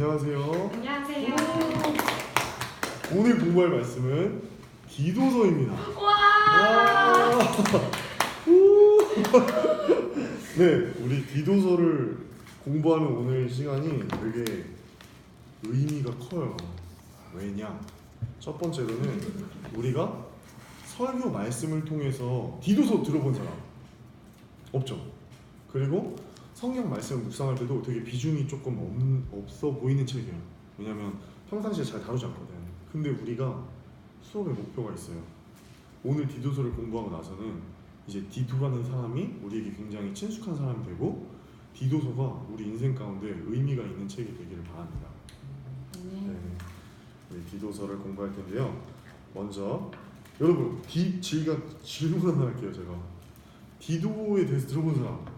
안녕하세요. 안녕하세요. 오늘 공부할 말씀은 기도서입니다. 와. 우! 네, 우리 기도서를 공부하는 오늘 시간이 되게 의미가 커요. 왜냐? 첫 번째로는 우리가 설교 말씀을 통해서 디도서 들어본 사람 없죠. 그리고 성경 말씀 묵상할 때도 되게 비중이 조금 없, 없어 보이는 책이에요. 왜냐면 평상시에 잘 다루지 않거든. 근데 우리가 수업의 목표가 있어요. 오늘 디도서를 공부하고 나서는 이제 디도라는 사람이 우리에게 굉장히 친숙한 사람이 되고 디도서가 우리 인생 가운데 의미가 있는 책이 되기를 바랍니다. 네, 우리 디도서를 공부할 텐데요. 먼저 여러분 디 제가 질문 하나 할게요. 제가 디도에 대해서 들어본 사람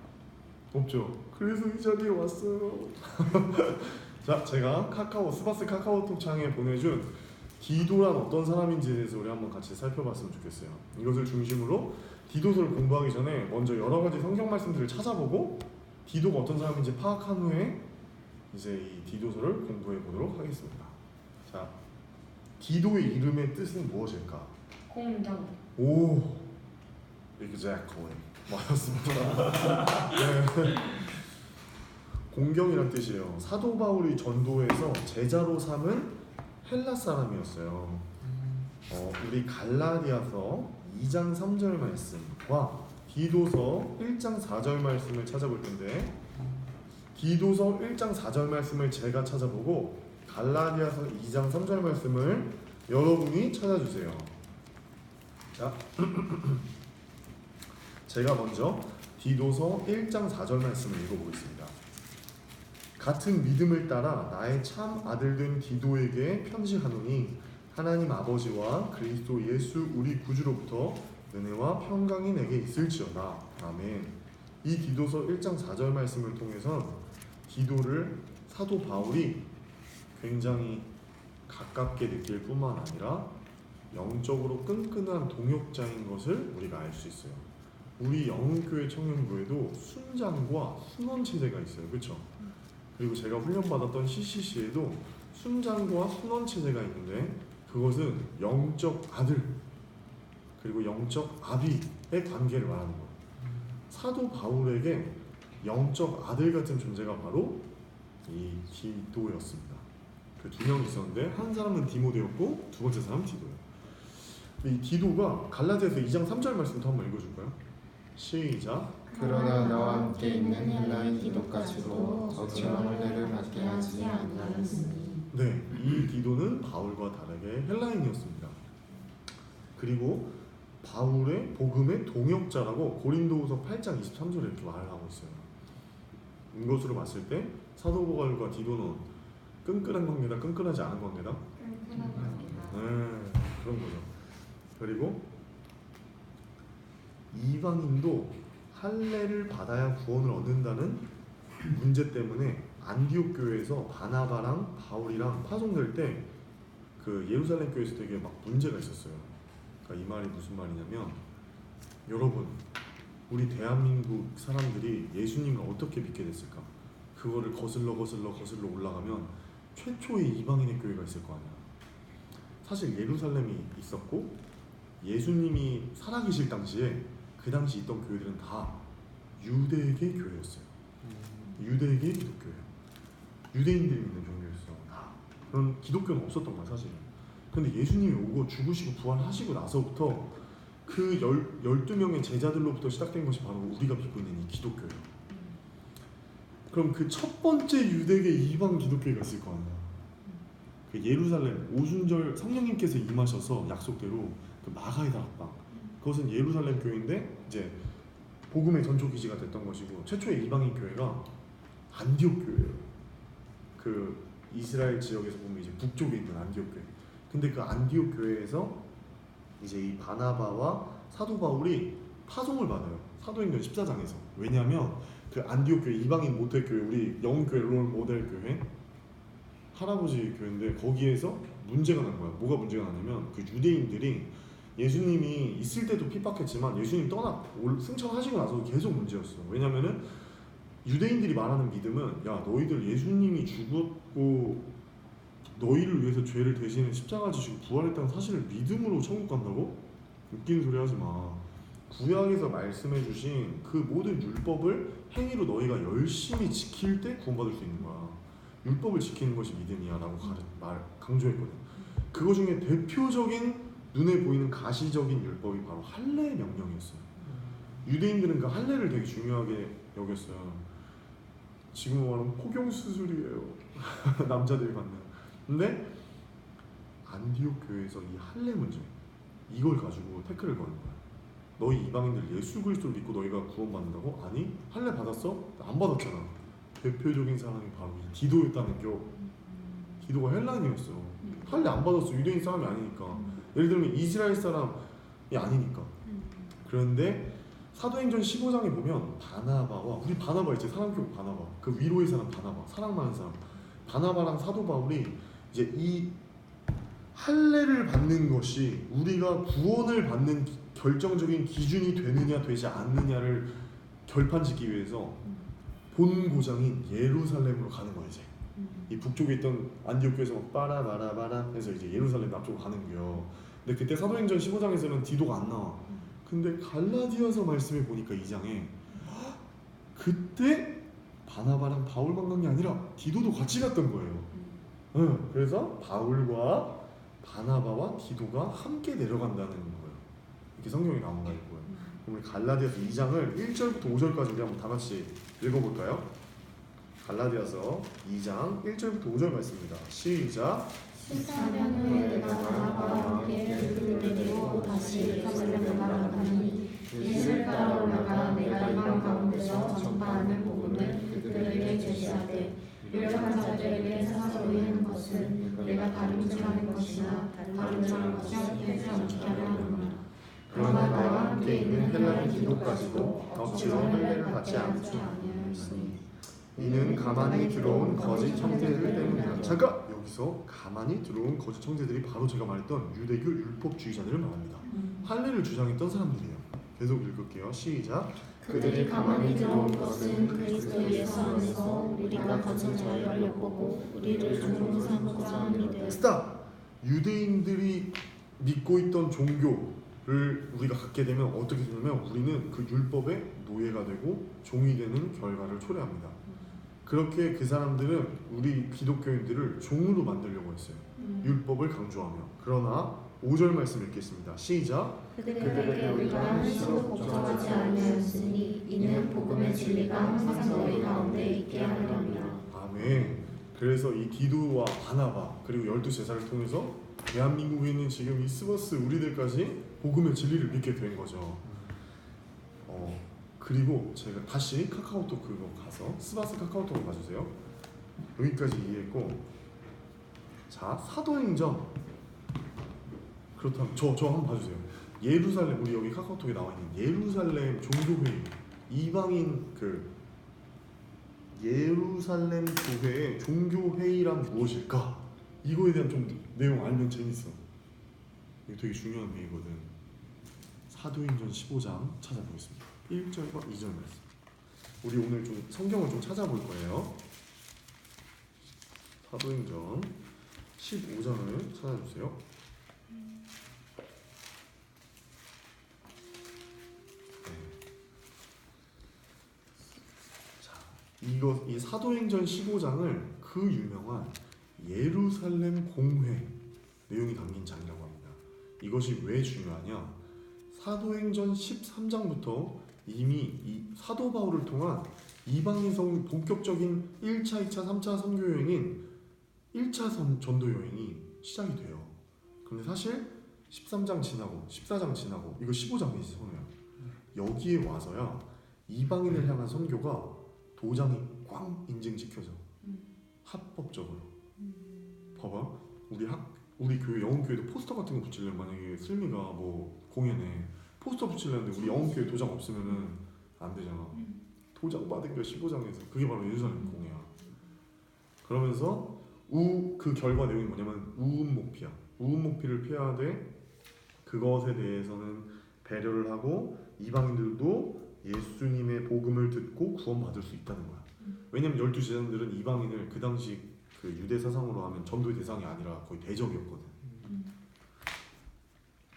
없죠? 그래서 이 자리에 왔어요. 자, 제가 카카오 스바스 카카오톡 창에 보내준 디도란 어떤 사람인지에 대해서 우리 한번 같이 살펴봤으면 좋겠어요. 이것을 중심으로 디도서를 공부하기 전에 먼저 여러 가지 성경 말씀들을 찾아보고 디도가 어떤 사람인지 파악한 후에 이제 이 디도서를 공부해 보도록 하겠습니다. 자, 디도의 이름의 뜻은 무엇일까? 공정. 오, exactly 맞았습니다. 네. 공경이란 뜻이에요. 사도 바울이 전도에서 제자로 삼은 헬라 사람이었어요. 어, 우리 갈라디아서 2장 3절 말씀과 디도서 1장 4절 말씀을 찾아볼 텐데 디도서 1장 4절 말씀을 제가 찾아보고 갈라디아서 2장 3절 말씀을 여러분이 찾아주세요. 자, 제가 먼저 디도서 1장 4절 말씀을 읽어보겠습니다. 같은 믿음을 따라 나의 참 아들된 디도에게 편지하노니 하나님 아버지와 그리스도 예수 우리 구주로부터 은혜와 평강이 내게 있을지어다. 아멘. 이 디도서 1장 4절 말씀을 통해서 디도를 사도 바울이 굉장히 가깝게 느낄 뿐만 아니라 영적으로 끈끈한 동역자인 것을 우리가 알 수 있어요. 우리 영흥교회 청년부에도 순장과 순원 체제가 있어요. 그렇죠? 그리고 제가 훈련받았던 CCC에도 순장과 순원 체제가 있는데 그것은 영적 아들 그리고 영적 아비의 관계를 말하는 거예요. 사도 바울에게 영적 아들 같은 존재가 바로 이 디도였습니다. 그 두 명이 있었는데 한 사람은 디모데였고 두 번째 사람은 디도예요. 이 디도가 갈라디아서 2장 3절 말씀부터 한번 읽어줄까요? 시작. 그러나 나와 함께 있는 헬라인 기독까지도 거룩한 은혜를 받게 하지 않았으니 네, 이 디도는 바울과 다르게 헬라인이었습니다. 그리고 바울의 복음의 동역자라고 고린도후서 8장 23절에 이렇게 말을 하고 있어요. 이것으로 봤을 때 사도 바울과 디도는 끈끈한 관계다, 끈끈하지 않은 관계다. 끈끈한 관계다. 네, 그런 거죠. 그리고 이방인도 할례를 받아야 구원을 얻는다는 문제 때문에 안디옥 교회에서 바나바랑 바울이랑 파송될 때 그 예루살렘 교회에서 되게 막 문제가 있었어요. 그러니까 이 말이 무슨 말이냐면 여러분 우리 대한민국 사람들이 예수님을 어떻게 믿게 됐을까? 그거를 거슬러 거슬러 거슬러 올라가면 최초의 이방인의 교회가 있을 거 아니야. 사실 예루살렘이 있었고 예수님이 살아계실 당시에 그 당시 있던 교회들은 다 유대계 교회였어요. 유대계 기독교예요. 유대인들이 믿는 종교였어. 다. 그런 기독교는 없었던 거야 사실. 근데 예수님이 오고 죽으시고 부활하시고 나서부터 그 열, 12명의 제자들로부터 시작된 것이 바로 우리가 믿고 있는 이 기독교예요. 그럼 그 첫 번째 유대계 이방 기독교가 있을 거 아니야. 그 예루살렘 오순절 성령님께서 임하셔서 약속대로 그 마가의 다락방 그것은 예루살렘 교회인데 이제 복음의 전초 기지가 됐던 것이고 최초의 이방인 교회가 안디옥 교회예요. 그 이스라엘 지역에서 보면 이제 북쪽에 있는 안디옥 교회. 근데 그 안디옥 교회에서 이제 이 바나바와 사도 바울이 파송을 받아요. 사도행전 14장에서. 왜냐하면 그 안디옥 교회 이방인 모태 교회 우리 영웅 교회 롤 모델 교회 할아버지 교회인데 거기에서 문제가 난 거야. 뭐가 문제가 나냐면 그 유대인들이 예수님이 있을 때도 핍박했지만 예수님 떠나 올- 승천하시고 나서도 계속 문제였어. 왜냐면은 유대인들이 말하는 믿음은 야 너희들 예수님이 죽었고 너희를 위해서 죄를 대신해 십자가 지시고 부활했다는 사실을 믿음으로 천국 간다고? 웃기는 소리 하지 마. 구약에서 말씀해 주신 그 모든 율법을 행위로 너희가 열심히 지킬 때 구원받을 수 있는 거야. 율법을 지키는 것이 믿음이야 라고 가르, 말 강조했거든. 그거 중에 대표적인 눈에 보이는 가시적인 율법이 바로 할례 명령이었어요. 유대인들은 그 할례를 되게 중요하게 여겼어요. 지금 말하면 포경 수술이에요. 남자들이 받는. 근데 안디옥 교회에서 이 할례 문제 이걸 가지고 태클을 거는 거야. 너희 이방인들 예수 그리스도를 믿고 너희가 구원받는다고? 아니 할례 받았어? 안 받았잖아. 대표적인 사람이 바로 이 디도였다는 겨. 디도가 헬란이었어. 할례 안 받았어. 유대인 사람이 아니니까. 예를 들면 이스라엘 사람이 아니니까. 그런데 사도행전 15장에 보면 바나바와 우리 바나바 있지? 사랑교회 바나바. 그 위로의 사람 바나바 사랑 많은 사람. 바나바랑 사도 바울이 이제 이 할례를 받는 것이 우리가 구원을 받는 기- 결정적인 기준이 되느냐 되지 않느냐를 결판짓기 위해서 본 고장인 예루살렘으로 가는 거야 이제 이 북쪽에 있던 안디옥 교에서 막 빠라바라바라 해서 이제 예루살렘 앞쪽으로 가는 거예요. 근데 그때 사도행전 15장에서는 디도가 안 나와. 근데 갈라디아서 말씀해 보니까 2장에 그때 바나바랑 바울만 간 게 아니라 디도도 같이 갔던 거예요. 응, 그래서 바울과 바나바와 디도가 함께 내려간다는 거예요. 이렇게 성경에 나온 거 있고요. 그럼 우리 갈라디아서 2장을 1절부터 5절까지 우리 한번 다 같이 읽어볼까요? 갈라디아서 2장 1절부터 5절 말씀입니다. 시작. 그러나 나와 함께 있는 헬라인 기독까지도 억지로 할례를 받지 아니하였으니 이는 가만히 들어온 거짓 형제들 때문이다. 잠깐 여기서 가만히 들어온 거짓 형제들이 바로 제가 말했던 유대교 율법주의자들을 말합니다. 할례를 주장했던 사람들이에요. 계속 읽을게요. 시작. 그들이 가만히 들어온 것은 그리스도 예수 안에서 우리가 거친 자유를 엿보고 우리를 종으로 삼고자 함이되 스탑. 유대인들이 믿고 있던 종교를 우리가 갖게 되면 어떻게 되냐면 우리는 그 율법의 노예가 되고 종이 되는 결과를 초래합니다. 그렇게 그 사람들은 우리 기독교인들을 종으로 만들려고 했어요. 율법을 강조하며. 그러나 5절 말씀 읽겠습니다. 시작. 그들에게 우리가 한시도 걱정하지 아니하였으니 이는 복음의 진리가 항상 너희 가운데 있게 하려 함이라 아멘. 그래서 이 디도와 바나바 그리고 열두 제사를 통해서 대한민국에 있는 지금 이 스버스 우리들까지 복음의 진리를 믿게 된 거죠. 어 그리고 제가 다시 카카오톡 그거 가서 스바스 카카오톡을 봐주세요. 여기까지 이해했고 자 사도행전 그렇다면 저 저 한번 봐주세요. 예루살렘 우리 여기 카카오톡에 나와 있는 예루살렘 종교회의 이방인 그 예루살렘 교회의 종교 회의란 무엇일까? 이거에 대한 좀 내용 알면 재밌어. 이거 되게 중요한 회의거든. 사도행전 15장 찾아보겠습니다. 1절과 2절 말씀. 우리 오늘 좀 성경을 좀 찾아볼 거예요. 사도행전 15장을 찾아주세요. 이거 이 사도행전 15장을 그 유명한 예루살렘 공회 내용이 담긴 장이라고 합니다. 이것이 왜 중요하냐? 사도행전 13장부터 이미 이 사도 바울을 통한 이방인 성 본격적인 1차, 2차, 3차 선교 여행인 1차 선, 전도 여행이 시작이 돼요. 근데 사실 13장 지나고 14장 지나고 이거 15장이지 선우야. 여기에 와서야 이방인을 향한 선교가 도장이 꽝 인증 찍혀져. 합법적으로. 봐봐. 우리 학 우리 교회 영혼 교회도 포스터 같은 거 붙이려면 만약에 슬미가 뭐 공연에 포스터 붙이려는데 우리 영혼교회 도장 없으면은 안 되잖아. 도장 받은 게 15장에서 그게 바로 예루살렘 공회야. 그러면서 우 그 결과 내용이 뭐냐면 우음목피야. 우음목피를 피하되 그것에 대해서는 배려를 하고 이방인들도 예수님의 복음을 듣고 구원받을 수 있다는 거야. 왜냐면 열두 제자들은 이방인을 그 당시 그 유대 사상으로 하면 전도의 대상이 아니라 거의 대적이었거든.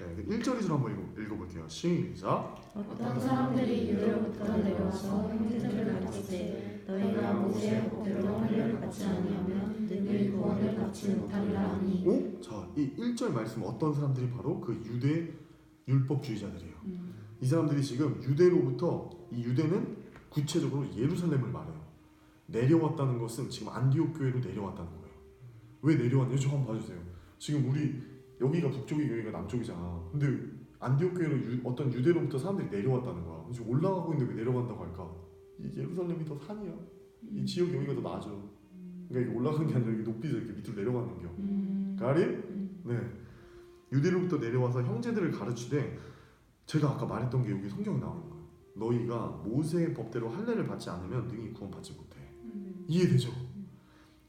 네, 그 1절에서 한번 읽어, 읽어 볼게요. 시작. 어떤 사람들이 유대로부터 내려와서 형제들을 가르치되 너희가 모세의 법대로 할례를 받지 아니하면 너희 구원을 받지 못하리라 하니 오? 자, 이 1절 말씀 어떤 사람들이 바로 그 유대 율법주의자들이에요. 이 사람들이 지금 유대로부터 이 유대는 구체적으로 예루살렘을 말해요. 내려왔다는 것은 지금 안디옥 교회로 내려왔다는 거예요. 왜 내려왔냐? 저 한번 봐주세요. 지금 우리 여기가 북쪽이 여기가 남쪽이잖아. 근데 안디옥 교회로 유, 어떤 유대로부터 사람들이 내려왔다는 거야. 지금 올라가고 있는데 왜 내려간다고 할까? 이 예루살렘이 더 산이야. 이 지역 여기가 더 낮아. 그러니까 이게 올라가는 게 아니라 이게 높이서 이렇게 밑으로 내려가는 겨. 가리? 네. 유대로부터 내려와서 형제들을 가르치되 제가 아까 말했던 게 여기 성경에 나오는 거예요. 너희가 모세의 법대로 할례를 받지 않으면 능히 구원받지 못해. 이해되죠?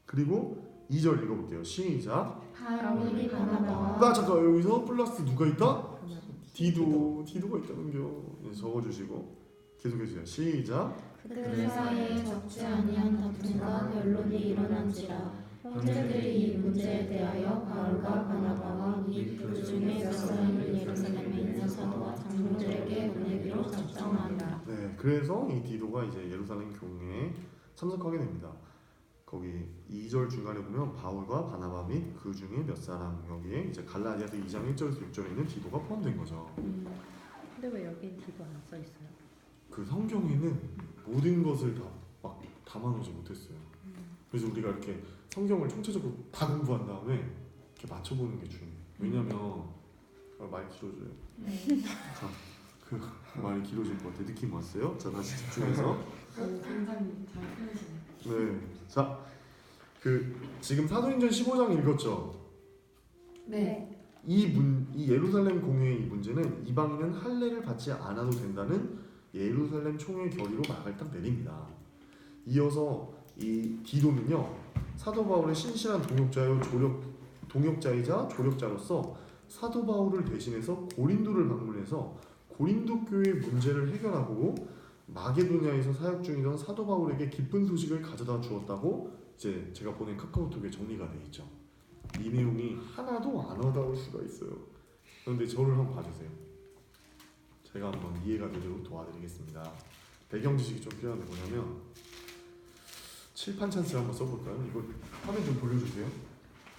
그리고 2절 읽어볼게요. 시작. 바울이 바나바와 나 잠깐 여기서 플러스 누가 있다? 디도 디도가 있다는겨. 네, 적어주시고 계속해주세요. 시작. 그들 사이에 적지 아니한 다툼과 변론이 일어난지라 형제들이 이 문제에 대하여 바울과 바나바와 및그 중에 몇 사람을 예루살렘에 있는 사도와 장로들에게 보내기로 작정한다. 네, 그래서 이 디도가 이제 예루살렘 교회에 참석하게 됩니다. 거기 2절 중간에 보면 바울과 바나바 및 그 중에 몇 사람 여기에 이제 갈라디아서 2장 1절에서 6절에 있는 디도가 포함된 거죠. 근데 왜 여긴 디도 안 써 있어요? 그 성경에는 모든 것을 다 막 담아놓지 못했어요. 그래서 우리가 이렇게 성경을 총체적으로 다 공부한 다음에 이렇게 맞춰보는 게 중요해요. 왜냐면 아, 많이 길어져요. 자, 그 말이 길어질 것 같아. 느낌 왔어요? 자 다시 집중해서. 굉장히 잘 표현하시네요. 네. 자, 그 지금 사도행전 15장 읽었죠. 네. 이 문, 이 예루살렘 공회의 이 문제는 이방인은 할례를 받지 않아도 된다는 예루살렘 총회 결의로 막을 딱 내립니다. 이어서 이 디도는요 사도 바울의 신실한 동역자요 조력 동역자이자 조력자로서 사도 바울을 대신해서 고린도를 방문해서 고린도 교회 문제를 해결하고 마게도냐에서 사역 중이던 사도 바울에게 기쁜 소식을 가져다 주었다고 이제 제가 보낸 카카오톡에 정리가 돼 있죠. 이 내용이 하나도 안 와닿을 수가 있어요. 그런데 저를 한번 봐주세요. 제가 한번 이해가 되도록 도와드리겠습니다. 배경 지식이 좀 필요한데 뭐냐면 칠판 찬스를 한번 써볼까요? 이거 화면 좀 돌려주세요.